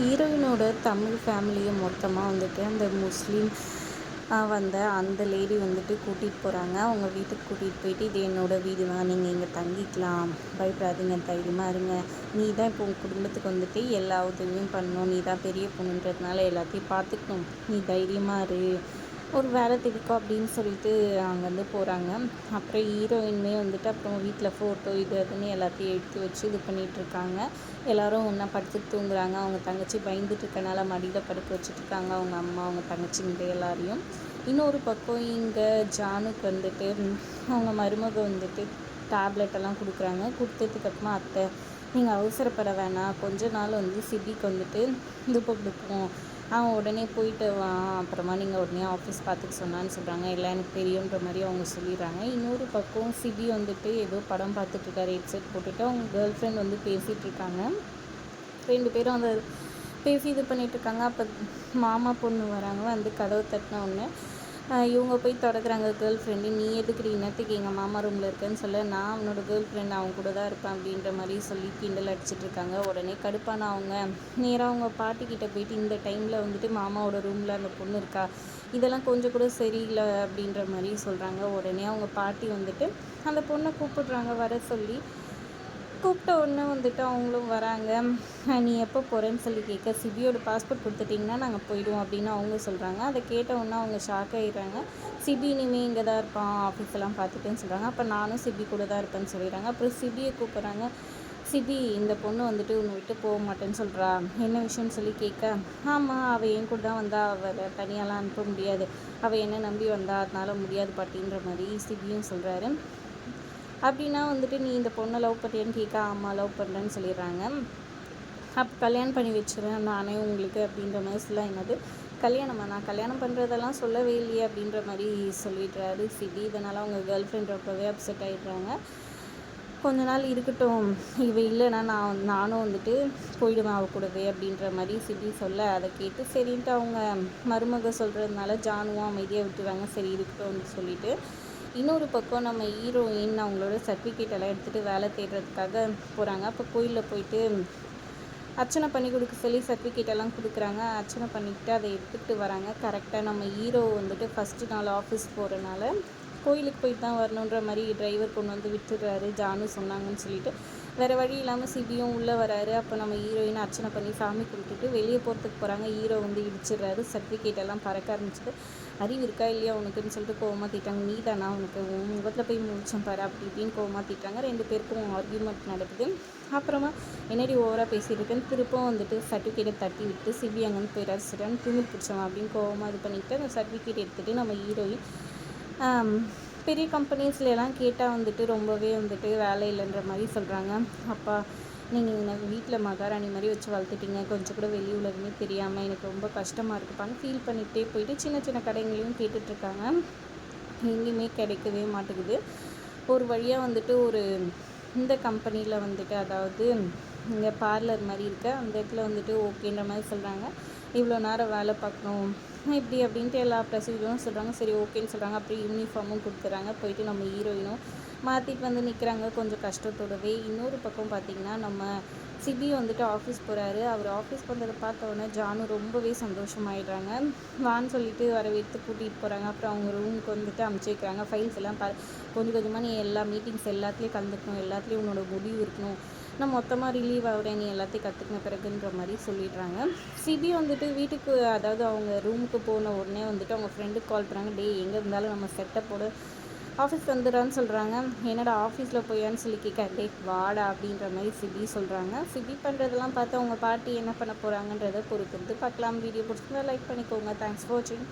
ஹீரோயினோட தமிழ் ஃபேமிலியை மொத்தமாக வந்துட்டு அந்த முஸ்லீம் வந்த அந்த லேடி வந்துட்டு கூட்டிகிட்டு போகிறாங்க அவங்க வீட்டுக்கு கூட்டிகிட்டு போயிட்டு இது என்னோடய வீடு தான் நீங்கள் இங்கே தங்கிக்கலாம். பயப்படாதீங்க தைரியமாக இருங்க. நீ தான் இப்போ உங்கள் குடும்பத்துக்கு வந்துட்டு எல்லா உதவியும் பண்ணணும். நீ தான் பெரிய பொண்ணுன்றதுனால எல்லாத்தையும் பார்த்துக்கணும். நீ தைரியமாக இரு. ஒரு வேலை திடிக்கும் அப்படின்னு சொல்லிட்டு அங்கேருந்து போகிறாங்க அப்புறம் ஹீரோயின்மே வந்துட்டு அப்புறம் வீட்டில் ஃபோட்டோ இது அதுன்னு எல்லாத்தையும் எடுத்து வச்சு இது பண்ணிகிட்ருக்காங்க எல்லோரும் ஒன்றா படுத்து தூங்குறாங்க. அவங்க தங்கச்சி பயந்துட்டு இருக்கனால மடியில் படுக்க வச்சுட்ருக்காங்க. அவங்க அம்மா அவங்க தங்கச்சிங்க எல்லாரையும். இன்னொரு பக்கம் இங்கே ஜானுக்கு வந்துட்டு அவங்க மருமக வந்துட்டு டேப்லெட் எல்லாம் கொடுக்குறாங்க. கொடுத்ததுக்கப்புறமா அத்தை நீங்கள் அவசரப்பட வேணாம். கொஞ்ச நாள் வந்து சிபிக்கு வந்துட்டு இது கொடுப்போம் ஆ உடனே போயிட்டு வா. அப்புறமா நீங்கள் உடனே ஆஃபீஸ் பார்த்துக்க சொன்னான்னு சொல்கிறாங்க இல்லை எனக்கு தெரியுன்ற மாதிரி அவங்க சொல்லிடுறாங்க. இன்னொரு பக்கம் சிபி வந்துட்டு ஏதோ படம் பார்த்துட்ருக்காரு ஹெட்செட் போட்டுட்டு அவங்க கேர்ள் ஃப்ரெண்ட் வந்து பேசிகிட்ருக்காங்க ரெண்டு பேரும் அந்த பேசி இது பண்ணிகிட்ருக்காங்க அப்போ மாமா பொண்ணு வராங்க. வந்து கதவு தட்டின உடனே இவங்க போய் தொடக்குறாங்க கேர்ள் ஃப்ரெண்டு நீ எதுக்கு இன்னத்துக்கு எங்கள் மாமா ரூமில் இருக்கேன்னு சொல்ல நான் அவனோட கேர்ள் ஃப்ரெண்ட் அவங்க கூட தான் இருப்பேன் அப்படின்ற மாதிரி சொல்லி கிண்டல் அடிச்சிட்ருக்காங்க உடனே கடுப்பான அவங்க. நேராக அவங்க பாட்டிக்கிட்ட போயிட்டு இந்த டைமில் வந்துட்டு மாமாவோட ரூமில் அந்த பொண்ணு இருக்கா? இதெல்லாம் கொஞ்சம் கூட சரியில்லை அப்படின்ற மாதிரி சொல்கிறாங்க உடனே அவங்க பாட்டி வந்துட்டு அந்த பொண்ணை கூப்பிடுறாங்க வர சொல்லி கூப்பிட்ட உடனே வந்துட்டு அவங்களும் வராங்க. நீ எப்போ போகிறேன்னு சொல்லி கேட்க சிபியோட பாஸ்போர்ட் கொடுத்துட்டிங்கன்னா நாங்கள் போயிடுவோம் அப்படின்னு அவங்க சொல்கிறாங்க அதை கேட்ட உடனே அவங்க ஷாக் ஆகிடுறாங்க சிபி இனிமேல் இங்கே தான் இருப்பான் ஆஃபீஸெல்லாம் பார்த்துட்டேன்னு சொல்கிறாங்க அப்போ நானும் சிபி கூட தான் இருப்பேன்னு சொல்லிடுறாங்க. அப்புறம் சிபியை கூப்பிட்றாங்க. சிபி இந்த பொண்ணு வந்துட்டு உன்னை விட்டு போக மாட்டேன்னு சொல்கிறா என்ன விஷயம்னு சொல்லி கேட்க ஆமாம் அவள் என் கூட தான் வந்தால் அவளை தனியாலாம் அனுப்ப முடியாது. அவள் என்ன நம்பி வந்தா அதனால் முடியாது பாட்டின்ற மாதிரி சிபியும் சொல்கிறாரு அப்படின்னா வந்துட்டு நீ இந்த பொண்ணை லவ் பண்ணுறேன்னு கேட்க அம்மா லவ் பண்ணுறேன்னு சொல்லிடுறாங்க. அப்போ கல்யாணம் பண்ணி வச்சுருவேன் நானே உங்களுக்கு அப்படின்ற மாதிரி சொல்ல என்னது? கல்யாணமா? நான் கல்யாணம் பண்ணுறதெல்லாம் சொல்லவே இல்லையே அப்படின்ற மாதிரி சொல்லிடுறாரு சிபி. இதனால் அவங்க கேர்ள் ஃப்ரெண்ட் ரொம்பவே அப்செட் ஆகிடுறாங்க கொஞ்ச நாள் இருக்கட்டும். இவ இல்லைன்னா நான் நானும் வந்துட்டு போயிடுவேன் அவ கூடவே அப்படின்ற மாதிரி சிபி சொல்ல அதை கேட்டு சரின்ட்டு அவங்க மருமக சொல்கிறதுனால ஜானுவும் அமைதியாக விட்டுறாங்க. சரி இருக்கட்டும்னு சொல்லிட்டு இன்னொரு பக்கம் நம்ம ஹீரோயின் அவங்களோட சர்டிஃபிகேட் எல்லாம் எடுத்துகிட்டு வேலை தேடுறதுக்காக போகிறாங்க அப்போ கோயிலில் போயிட்டு அர்ச்சனை பண்ணி கொடுக்க சொல்லி சர்டிஃபிகேட் எல்லாம் கொடுக்குறாங்க. அர்ச்சனை பண்ணிக்கிட்டு அதை எடுத்துகிட்டு வராங்க. கரெக்டாக நம்ம ஹீரோ வந்துட்டு ஃபஸ்ட்டு நாள் ஆஃபீஸ் போகிறனால கோயிலுக்கு போயிட்டு தான் வரணுன்ற மாதிரி டிரைவர் கொண்டு வந்து விட்டுடுறாரு. ஜானு சொன்னாங்கன்னு சொல்லிட்டு வேறு வழி இல்லாமல் சிபியும் உள்ளே வராரு. அப்போ நம்ம ஹீரோயின் அர்ச்சனை பண்ணி சாமி கும்பிட்டுட்டு வெளியே போகிறதுக்கு போகிறாங்க ஹீரோ வந்து இடிச்சிடுறாரு. சர்டிஃபிகேட் எல்லாம் பறக்க ஆரம்பிச்சிட்டு அறிவு இருக்கா இல்லையா உனக்குன்னு சொல்லிட்டு கோவமாக திட்டாங்க. நீ தானா உனக்கு? உன் முகத்தில் போய் முடிச்சோம் பாரு. அப்படி இப்படின்னு கோவமாக திட்டாங்க. ரெண்டு பேருக்கும் ஆர்கியூமெண்ட் நடக்குது. அப்புறமா என்னடி ஓவராக பேசியிருக்கேன்னு திருப்பம் வந்துட்டு சர்டிஃபிகேட்டை தட்டி விட்டு சிபி அங்கேருந்து போயிடாரு சரியான திமிர் பிடிச்சவன் அப்படின்னு கோவமாக இது பண்ணிவிட்டு அந்த சர்டிஃபிகேட் எடுத்துகிட்டு நம்ம ஹீரோயின் பெரிய கம்பெனிஸ்லாம் கேட்டால் வந்துட்டு ரொம்பவே வந்துட்டு வேலை இல்லைன்ற மாதிரி சொல்கிறாங்க. அப்பா நீங்கள் எனக்கு வீட்டில் மகாராணி மாதிரி வச்சு வளர்த்துட்டீங்க. கொஞ்சம் கூட வெளி உலகமே தெரியாமல் எனக்கு ரொம்ப கஷ்டமாக இருக்குப்பான்னு ஃபீல் பண்ணிகிட்டே போயிட்டு சின்ன சின்ன கடைங்களையும் கேட்டுட்ருக்காங்க. எங்கேயுமே கிடைக்கவே மாட்டேங்குது. ஒரு வழியாக வந்துட்டு ஒரு இந்த கம்பெனியில் வந்துட்டு அதாவது இங்கே பார்லர் மாதிரி இருக்க அந்த இடத்துல வந்துட்டு ஓகேன்ற மாதிரி சொல்கிறாங்க இவ்வளோ நேரம் வேலை பார்க்கணும். இப்படி அப்படின்ட்டு எல்லா ப்ரொசீஜரும் சொல்கிறாங்க சரி ஓகேன்னு சொல்கிறாங்க அப்புறம் யூனிஃபார்மும் கொடுத்துறாங்க போயிட்டு நம்ம ஹீரோயினும் மாற்றிட்டு வந்து நிற்கிறாங்க கொஞ்சம் கஷ்டத்தோடவே. இன்னொரு பக்கம் பார்த்திங்கன்னா நம்ம சிபி வந்துட்டு ஆஃபீஸ் போகிறாரு அவர் ஆஃபீஸ் போகிறத பார்த்த உடனே ஜானு ரொம்பவே சந்தோஷமாயிடுறாங்க. வான்னு சொல்லிட்டு வரவேற்று கூட்டிகிட்டு போகிறாங்க அப்புறம் அவங்க ரூமுக்கு வந்துட்டு அமுச்சு வைக்கிறாங்க. ஃபைல்ஸ் எல்லாம் பா கொஞ்சம் கொஞ்சமாக நீ எல்லா மீட்டிங்ஸ் எல்லாத்துலேயும் கலந்துக்கணும். எல்லாத்துலேயும் உன்னோட முடிவு இருக்கணும். நான் மொத்தமாக ரிலீவ் ஆகிறேன். நீ எல்லாத்தையும் கற்றுக்கின பிறகுன்ற மாதிரி சொல்லிடுறாங்க. சிபி வந்துட்டு வீட்டுக்கு அதாவது அவங்க ரூமுக்கு போன உடனே வந்துட்டு அவங்க ஃப்ரெண்டுக்கு கால் பண்ணுறாங்க டே எங்கே இருந்தாலும் நம்ம செட்டப்போட ஆஃபீஸ் வந்துடான்னு சொல்கிறாங்க என்னடா ஆஃபீஸில் போயான்னு சொல்லி கேட்க வாடா அப்படின்ற மாதிரி சிபி சொல்கிறாங்க சிபி பண்ணுறதெல்லாம் பார்த்து அவங்க பாட்டி என்ன பண்ண போகிறாங்கன்றதை பொறுத்து பார்க்கலாம். வீடியோ பிடிச்சிருந்தா லைக் பண்ணிக்கோங்க. தேங்க்ஸ் ஃபார் வாட்சிங்